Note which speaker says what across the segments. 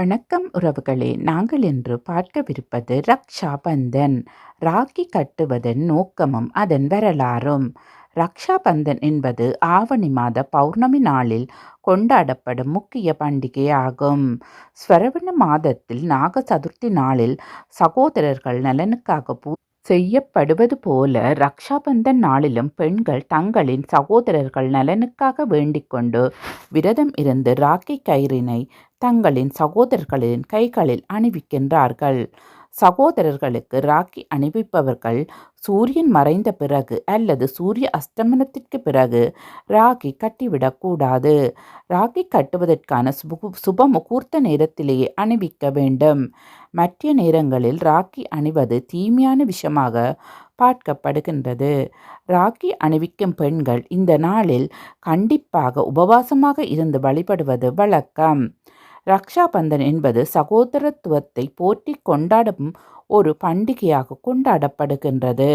Speaker 1: வணக்கம் உறவுகளே. நாங்கள் இன்று பார்க்கவிருப்பது ரக்ஷா பந்தன். ராக்கி கட்டுவதன் நோக்கமும் அதன் வரலாறும். ரக்ஷா பந்தன் என்பது ஆவணி மாத பௌர்ணமி நாளில் கொண்டாடப்படும் முக்கிய பண்டிகையாகும். ஸ்வரவண மாதத்தில் நாக சதுர்த்தி நாளில் சகோதரர்கள் நலனுக்காக பூ செய்யப்படுவது போல ரக்ஷாபந்தன் நாளிலும் பெண்கள் தங்களின் சகோதரர்கள் நலனுக்காக வேண்டிக்கொண்டு விரதம் இருந்து ராக்கி கயிறினை தங்களின் சகோதரர்களின் கைகளில் அணிவிக்கின்றார்கள். சகோதரர்களுக்கு ராக்கி அணிவிப்பவர்கள் சூரியன் மறைந்த பிறகு அல்லது சூரிய அஸ்தமனத்திற்கு பிறகு ராக்கி கட்டிவிடக்கூடாது ராக்கி கட்டுவதற்கான சுபு சுப முகூர்த்த நேரத்திலேயே அணிவிக்க வேண்டும். மற்ற நேரங்களில் ராக்கி அணிவது தீமையான விஷயமாக பார்க்கப்படுகின்றது. ராக்கி அணிவிக்கும் பெண்கள் இந்த நாளில் கண்டிப்பாக உபவாசமாக இருந்து வழிபடுவது வழக்கம். ரக்ஷாபந்தன் என்பது சகோதரத்துவத்தை போற்றி கொண்டாடும் ஒரு பண்டிகையாக கொண்டாடப்படுகின்றது.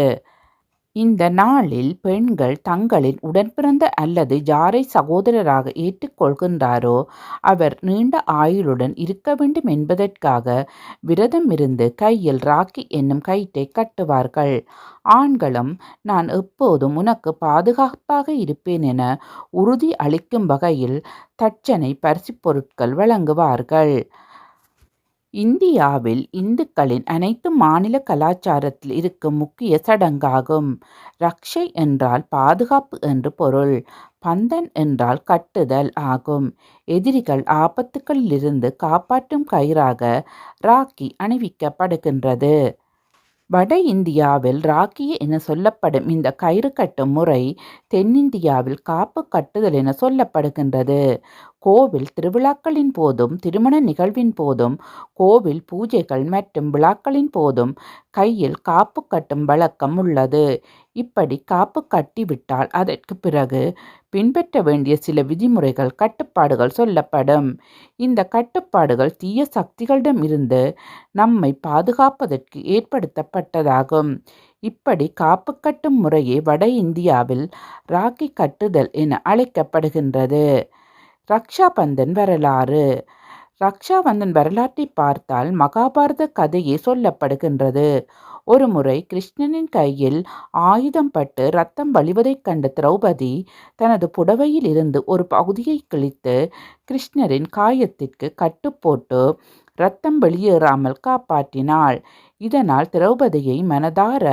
Speaker 1: இந்த நாளில் பெண்கள் தங்களின் உடன்பிறந்த அல்லது யாரை சகோதரராக ஏற்றுக்கொள்கின்றாரோ அவர் நீண்ட ஆயுளுடன் இருக்க வேண்டும் என்பதற்காக விரதம் இருந்து கையில் ராக்கி என்னும் கயிற்றை கட்டுவார்கள். ஆண்களும் நான் எப்போதும் உனக்கு பாதுகாப்பாக இருப்பேன் என உறுதி அளிக்கும் வகையில் தட்சணை பரிசுப் பொருட்கள் வழங்குவார்கள். இந்தியாவில் இந்துக்களின் அனைத்து மாநில கலாச்சாரத்தில் இருக்கும் முக்கிய சடங்காகும். ரக்ஷை என்றால் பாதுகாப்பு என்று பொருள். பந்தன் என்றால் கட்டுதல் ஆகும். எதிரிகள் ஆபத்துக்களிலிருந்து காப்பாற்றும் கயிறாக ராக்கி அணிவிக்கப்படுகின்றது. வட இந்தியாவில் ராக்கி என சொல்லப்படும் இந்த கயிறு கட்டும் முறை தென்னிந்தியாவில் காப்பு கட்டுதல் என சொல்லப்படுகின்றது. கோவில் திருவிழாக்களின் போதும் திருமண நிகழ்வின் போதும் கோவில் பூஜைகள் மற்றும் விழாக்களின் போதும் கையில் காப்பு கட்டும் வழக்கம் உள்ளது. இப்படி காப்பு கட்டிவிட்டால் அதற்கு பிறகு பின்பற்ற வேண்டிய சில விதிமுறைகள் கட்டுப்பாடுகள் சொல்லப்படும். இந்த கட்டுப்பாடுகள் தீய சக்திகளிடம் இருந்து நம்மை பாதுகாப்பதற்கு ஏற்படுத்தப்பட்டதாகும். இப்படி காப்பு கட்டும் முறையே வட இந்தியாவில் ராக்கி கட்டுதல் என அழைக்கப்படுகின்றது. ரக்ஷா பந்தன் வரலாறு. ரக்ஷாபந்தன் வரலாற்றை பார்த்தால் மகாபாரத கதையே சொல்லப்படுகின்றது. ஒரு முறை கிருஷ்ணனின் கையில் ஆயுதம் பட்டு ரத்தம் வழிவதைக் கண்ட திரௌபதி தனது புடவையில் இருந்து ஒரு பகுதியை கிழித்து கிருஷ்ணரின் காயத்திற்கு கட்டு போட்டு ரத்தம் வெளியேறாமல் காப்பாற்றினாள். இதனால் திரௌபதியை மனதார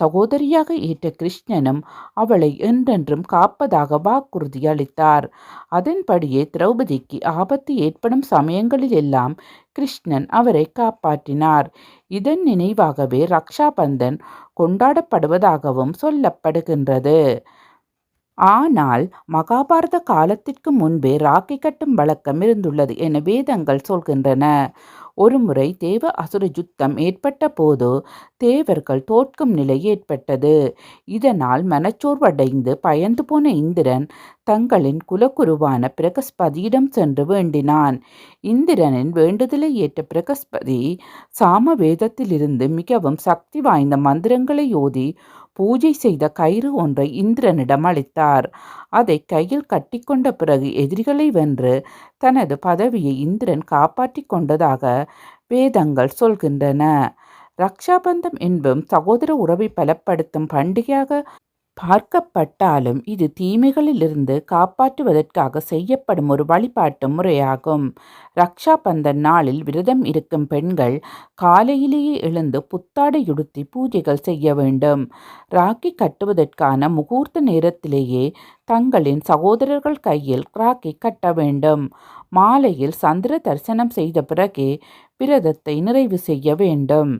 Speaker 1: சகோதரியாக ஏற்ற கிருஷ்ணனும் அவளை என்றென்றும் காப்பதாக வாக்குறுதி அளித்தார். அதன்படியே திரௌபதிக்கு ஆபத்து ஏற்படும் சமயங்களில் எல்லாம் கிருஷ்ணன் அவரை காப்பாற்றினார். இதன் நினைவாகவே ரக்ஷா பந்தன் கொண்டாடப்படுவதாகவும் சொல்லப்படுகின்றது. ஆனால் மகாபாரத காலத்திற்கு முன்பே ராக்கி கட்டும் வழக்கம் இருந்துள்ளது என வேதங்கள் சொல்கின்றன. ஒருமுறை தேவ அசுர யுத்தம் ஏற்பட்ட போது தேவர்கள் தோற்கும் நிலை ஏற்பட்டது. இதனால் மனச்சோர்வடைந்து பயந்து போன இந்திரன் தங்களின் குலக்குருவான பிரகஸ்பதியிடம் சென்று வேண்டினான். இந்திரனின் வேண்டுதலை ஏற்ற பிரகஸ்பதி சாம வேதத்திலிருந்து மிகவும் சக்தி வாய்ந்த மந்திரங்களை ஓதி பூஜை செய்த கயிறு ஒன்றை இந்திரனிடம் அளித்தார். அதை கையில் கட்டிக்கொண்ட பிறகு எதிரிகளை வென்று தனது பதவியை இந்திரன் காப்பாற்றி கொண்டதாக வேதங்கள் சொல்கின்றன. ரக்ஷாபந்தம் என்பும் சகோதர உறவை பலப்படுத்தும் பண்டிகையாக பார்க்கப்பட்டாலும் இது தீமைகளிலிருந்து காப்பாற்றுவதற்காக செய்யப்படும் ஒரு வழிபாட்டு முறையாகும். ரக்ஷா பந்தன் நாளில் விரதம் இருக்கும் பெண்கள் காலையிலேயே எழுந்து புத்தாடையுடுத்தி பூஜைகள் செய்ய வேண்டும். ராக்கி கட்டுவதற்கான முகூர்த்த நேரத்திலேயே தங்களின் சகோதரர்கள் கையில் ராக்கி கட்ட வேண்டும். மாலையில் சந்திர தரிசனம் செய்த பிறகே விரதத்தை நிறைவு செய்ய வேண்டும்.